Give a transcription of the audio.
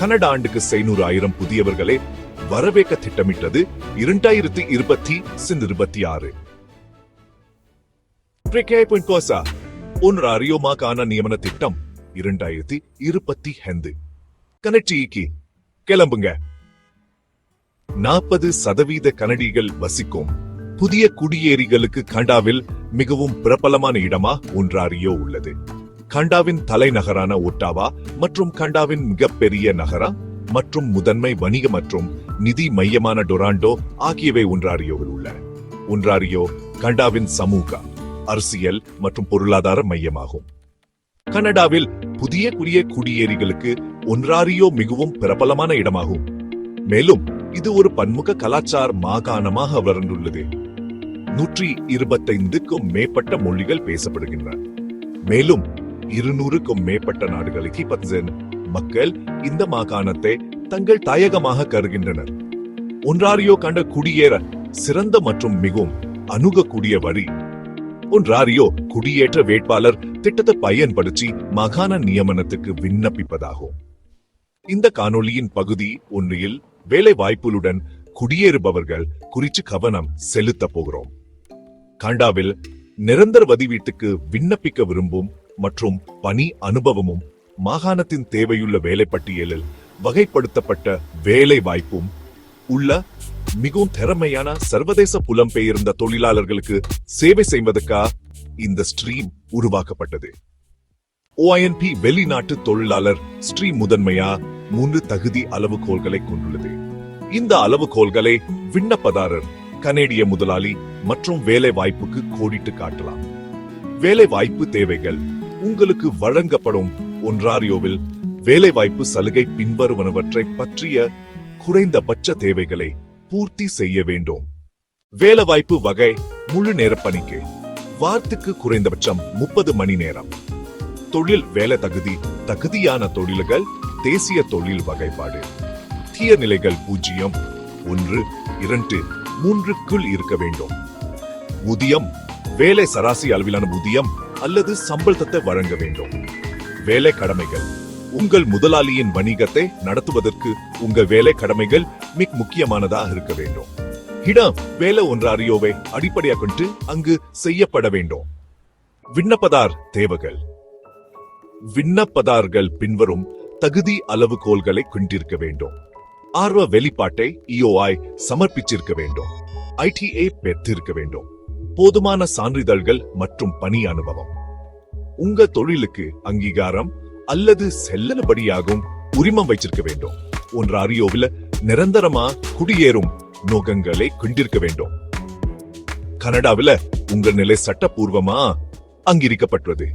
Canada ஆண்டுக்கு செய்நூறு ஆயிரம் புதியவர்களை வரவேற்க திட்டமிட்டது இரண்டாயிரத்தி இருபத்தி இருபத்தி ஆறு. கோசா ஒன்று அரியோமாக்கான நியமன திட்டம் இரண்டாயிரத்தி இருபத்தி ஐந்து. கனெக்டிக்கு கிளம்புங்க. நாற்பது சதவீத கனடிகள் வசிக்கும் புதிய குடியேறிகளுக்கு கண்டாவில் மிகவும் பிரபலமான இடமா ஒன்றாரியோ உள்ளது. கண்டாவின் தலைநகரான ஒட்டாவா மற்றும் கண்டாவின் மிகப்பெரிய நகரா? மற்றும் முதன்மை வணிக மற்றும் நிதி மையமான டொராண்டோ ஆகியவை ஒன்றாரியோவில் உள்ளன. ஒன்றாரியோ கண்டாவின் சமூக அரசியல் மற்றும் பொருளாதார மையமாகும். கனடாவில் புதிய குடிய குடியேறிகளுக்கு ஒன்றாரியோ மிகவும் பிரபலமான இடமாகும். மேலும் இது ஒரு பன்முக கலாச்சார மாகாணமாக வளர்ந்துள்ளது. நூற்றி இருபத்தைந்துக்கும் மேற்பட்ட மொழிகள் பேசப்படுகின்றன. மேலும் இருநூறுக்கும் மேற்பட்ட நாடுகளுக்கு பத்தன் மக்கள் இந்த மாகாணத்தை தங்கள் தாயகமாக கருகின்றனர் ஒன்றாரியோ கண்ட குடியேற சிறந்த மற்றும் மிகவும் அணுகக்கூடிய வழி. ஒன்றாரியோ குடியேற்ற வேட்பாளர் திட்டத்தை பயன்படுத்தி மாகாண நியமனத்துக்கு விண்ணப்பிப்பதாகும். இந்த காணொளியின் பகுதி ஒன்றில் வேலை வாய்ப்புகளுடன் குடியேறுபவர்கள் குறித்து கவனம் செலுத்த போகிறோம். காண்டாவில் நிரந்தர வதிவீட்டுக்கு விண்ணப்பிக்க விரும்பும் மற்றும் பணி அனுபவமும் மாகாணத்தின் தேவையுள்ள வேலைப்பட்டியலில் வகைப்படுத்தப்பட்ட வேலை வாய்ப்பும் உள்ள மிகவும் திறமையான சர்வதேச புலம்பெயர்ந்த தொழிலாளர்களுக்கு சேவை செய்வதற்காக இந்த ஸ்ட்ரீம் உருவாக்கப்பட்டது. OINP வெளிநாட்டு தொழிலாளர் ஸ்ட்ரீம் முதன்மையா மூன்று தகுதி அளவுகோல்களை கொண்டுள்ளது. இந்த அளவுகோல்களை விண்ணப்பதாரர் கனேடிய முதலாளி மற்றும் வேலை வாய்ப்புக்கு கோடிட்டு காட்டலாம். வேலை வாய்ப்பு தேவைகள் உங்களுக்கு வழங்கப்படும். ஒன்றாரியோவில் வேலைவாய்ப்பு சலுகை பின்வருவனவற்றை பற்றிய குறைந்தபட்ச தேவைகளை பூர்த்தி செய்ய வேண்டும். வேலைவாய்ப்பு வகை முழு நேர பணிக்கு. வாரத்துக்கு குறைந்தபட்சம் முப்பது மணி நேரம். தொழில் வேலை தகுதி தகுதியான தொழில்கள் தேசிய தொழில் வகைப்பாடு. தீய நிலைகள் பூஜ்ஜியம் ஒன்று இரண்டு மூன்றுக்குள் இருக்க வேண்டும். ஊதியம் வேலை சராசி அளவிலான ஊதியம் அல்லது சம்பளத்தை வழங்க வேண்டும். வேலை கடமைகள். உங்கள் முதலாளியின் வணிகத்தை நடத்துவதற்கு உங்க வேலை கடமைகள் மிக முக்கியமானதாக இருக்க வேண்டும். இடம் வேலை ஒன்றாரியோவை அடிப்படையாக கொண்டு அங்கு செய்யப்பட வேண்டும். விண்ணப்பதார் தேவைகள். விண்ணப்பதார்கள் பின்வரும் தகுதி அளவுகோல்களை கொண்டிருக்க வேண்டும். ஆர்வ வெளிப்பாட்டை இஓஐ சமர்ப்பிச்சிருக்க வேண்டும். ஐடிஏ பெற்றிருக்க வேண்டும். போதுமான சான்றிதழ்கள் மற்றும் பணி அனுபவம். உங்க தொழிலுக்கு அங்கீகாரம் அல்லது செல்லபடியாகும் உரிமம் வைச்சிருக்க வேண்டும். ஒன்ற அரியோவில் நிரந்தரமா குடியேறும் நோக்கங்களை கொண்டிருக்க வேண்டும். கனடாவில உங்கள் நிலை சட்டப்பூர்வமா அங்கீகரிக்கப்பட்டது